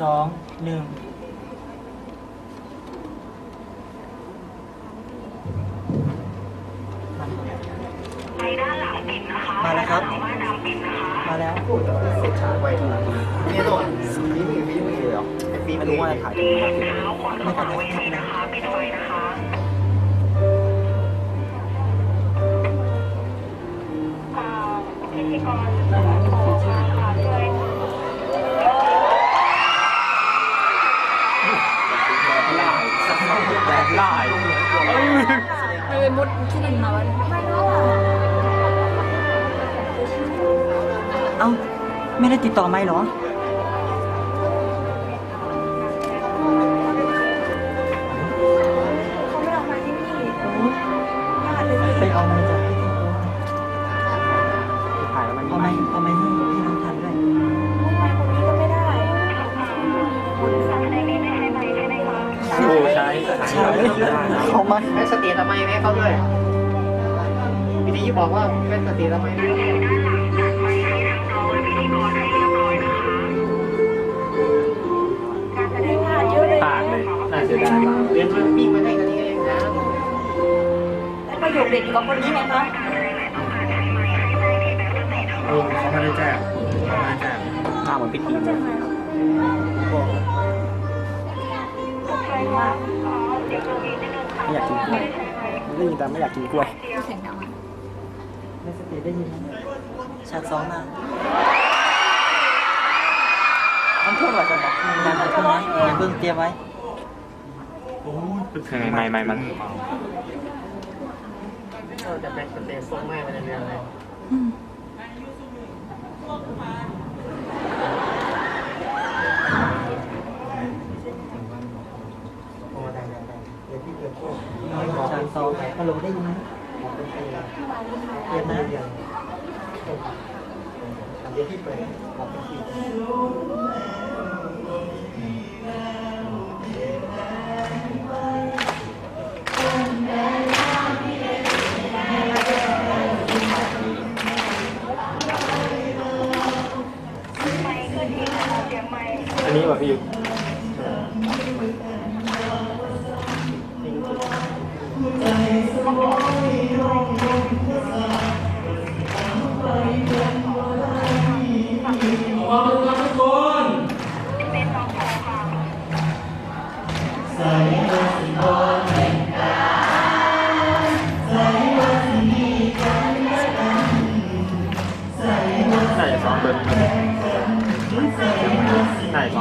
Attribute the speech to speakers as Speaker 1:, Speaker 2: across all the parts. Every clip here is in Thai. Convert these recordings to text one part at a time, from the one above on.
Speaker 1: สองหนึ่ง
Speaker 2: ไปด้านหลังปิดนะคะ
Speaker 1: มาแล้วครับ
Speaker 2: ว่ายน้ำปิดนะคะ
Speaker 1: มาแล้ว
Speaker 3: เสร็จช้าไปนี่โดนนี่มือนี่มือเหรอไอ้ฟี
Speaker 1: ไม่รู้ว่าถ่ายถูกไหม
Speaker 2: เท้าคนออกจากเวทีนะคะปิด ไม่
Speaker 4: ได้
Speaker 1: ติดต่อไม่เหรอ
Speaker 4: เขาไม่ออกมาที่นี่ญาติเลย
Speaker 1: ไปเอาไม้จากที่ที่โต๊ะ
Speaker 3: ถ่ายแล้วมัน
Speaker 1: เอาไม้เอาไม้ให้ให้น้องทันด้วย
Speaker 4: ทำไมคนนี้ก็ไม่ได้
Speaker 2: คุณสักในนี้ไม่ให้ไปใช่ไหมคะ
Speaker 3: โอ้ใช่
Speaker 1: ใช่เขามา
Speaker 3: แม่สติทำไมแม่เขาด้วยพี่นี่บอกว่าแม่สติทำไม
Speaker 2: ให้ทั้งน้องและพิธีกรให้เรียบร้อยนะคะ
Speaker 4: การแสดงงานเยอะเลย
Speaker 3: ปากเลย น่าเสียดายเรียนมันปิ้งมาได้กันนี่เองนะ
Speaker 4: และประโยคเด็ดอยู่กับคนนี้ไงคะ
Speaker 3: เออเขาไม่ได้แจ้งเขาไม่ได้แจ้งหน้าเหมือนพิธีเลยไม่อยากกินกล้วยได้ยินแต่ไม่อยากกินกล้วย
Speaker 4: เสียงดังไหม
Speaker 1: ไม่สติได้ยินไหม ฉากสองมา
Speaker 3: มันพูดอะไรกันนะ
Speaker 1: การถ่ายทอดนะอย่าเพิ่งเตรียมไว้
Speaker 5: ไม่ไม่มัน
Speaker 3: เออจะแบ่งสเตจทรงแม่มาในเรียนเลยเดี๋ยวพี่เกิดพวก
Speaker 1: ฉากสองฮัลโหลได้ยินไหม
Speaker 3: เรียนนะ เดี๋ยวพี่ไปบอกเป็นพี่
Speaker 5: อันนี้แบบพี่น่า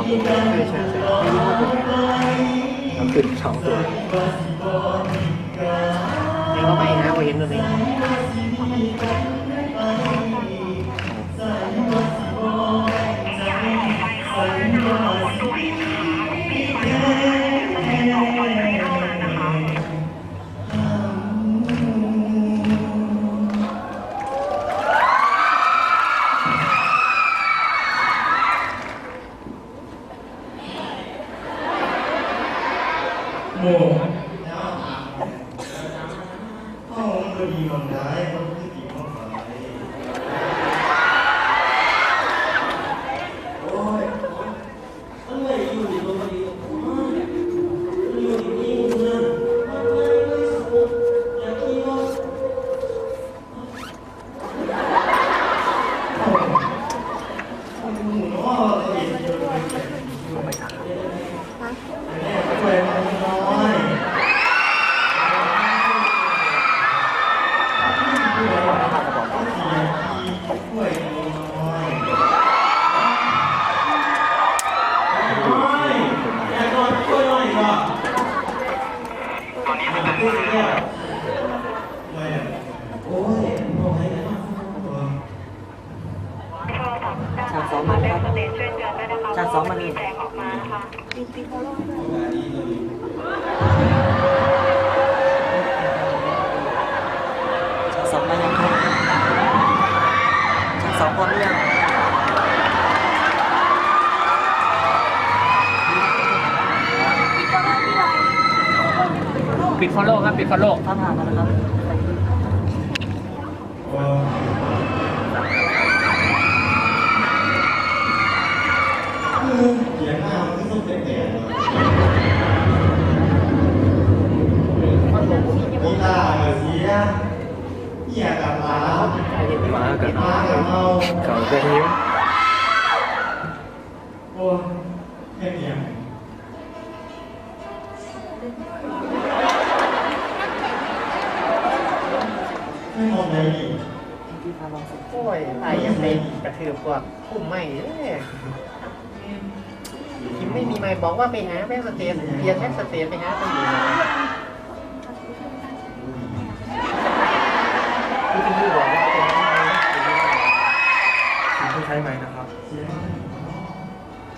Speaker 3: ใช่ใช่ใช่ไม่รู้ว่าเป็นไง
Speaker 5: แล้วขึ้นสองตัว
Speaker 3: ยังเราไม่นะว่าเห็นตัวนี้
Speaker 1: ฉ
Speaker 4: ปีนเขาลง
Speaker 1: พี่ห
Speaker 4: น่อย
Speaker 5: ปิดฟอลโล่ครับปิดฟอลโล่
Speaker 1: ถ้าผ่านมาแล้วครับ
Speaker 3: เขียนหน้า
Speaker 5: มากันเขาจะหิว
Speaker 1: ที่พาลองสิ
Speaker 3: โอ้ยไอ้ยังไงกระเทือบพวกคุ้มไม่เนี่ยคิมไม่มีไม้บอกว่าไปหาแม่สเตนเรียนแม่สเตนไปหาคนอื่นพี่พี่บอกว่าเป็นไม้
Speaker 5: คุณต้องใช้ไหมนะครับ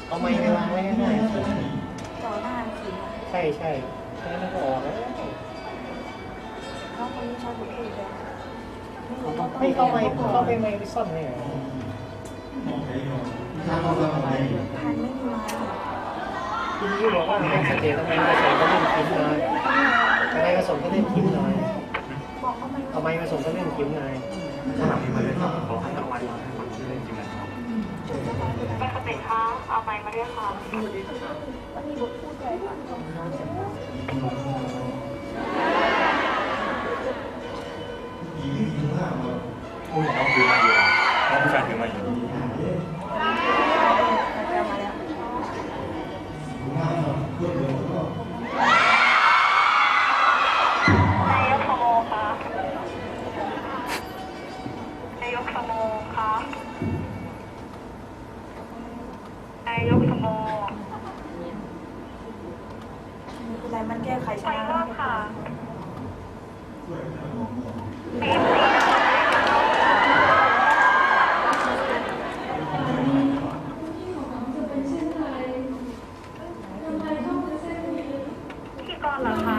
Speaker 3: เอาไม้ไปวางไว้ง่า
Speaker 4: ต่อหน้าขิง
Speaker 3: ใช่ใช่แค่นั้นก็ออกแล้ว
Speaker 4: เขาคนนี้ชอบพูดเลย
Speaker 3: ไม่เข้าไปเข้าไปไม่ไปซ่อนเลย
Speaker 4: พันไม่มีไม้
Speaker 3: พี่พี่บอว่าแม่สเตนทำไมมาส่งก็เล่นคิมเลยทำไมมาส่งก็เล่นคิมเลยทำไมมาส่งก็เล่นคิมเลย
Speaker 5: ถ้าหลังนี้มาเล่นครับขอให้รางวัลมาให้คนที่เล่นจริงนะครับ
Speaker 2: แม่สติคะเอาไม้มาด้วยกค่ะ
Speaker 4: มันมีบทพูดใหญ่ค่ะ
Speaker 5: อุ้ยน้องถือมาอยู่น้องผู้ชายถือมาอยู่
Speaker 4: ไปมาแล้ว
Speaker 2: นายกสโมคะนายกสโมคะนายกสโม
Speaker 4: มีอะไรมันแก้ไขช
Speaker 2: ไป
Speaker 4: นะ
Speaker 2: รอบค่ะพิธีกรเหรอคะ
Speaker 4: ถ่ายฟูดูพิธีกรใช่ ไ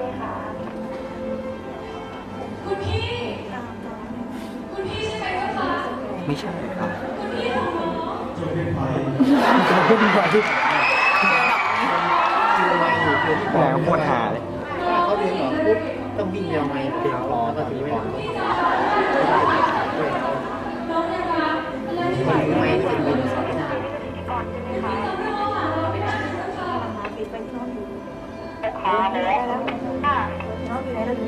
Speaker 4: หมคะ
Speaker 1: ไม่ใช่ครับ
Speaker 3: คือไม้อยู่คือที่บ
Speaker 1: แต่
Speaker 3: อก
Speaker 1: โคตรหาเลย
Speaker 3: ถ้าเขาเดินออกปุ๊บต้องวิ่งแนวไม้เปลี่ยนล้อแล้วก็ถือไว้หลังมันไม้ที่เป็นวินสองหน้า
Speaker 2: พิธีกรใช่ไหมคะ
Speaker 4: มาไปที่น้องอยู่
Speaker 2: ขาหมูค่ะ
Speaker 4: น้องอยู่ไหนเราอยู่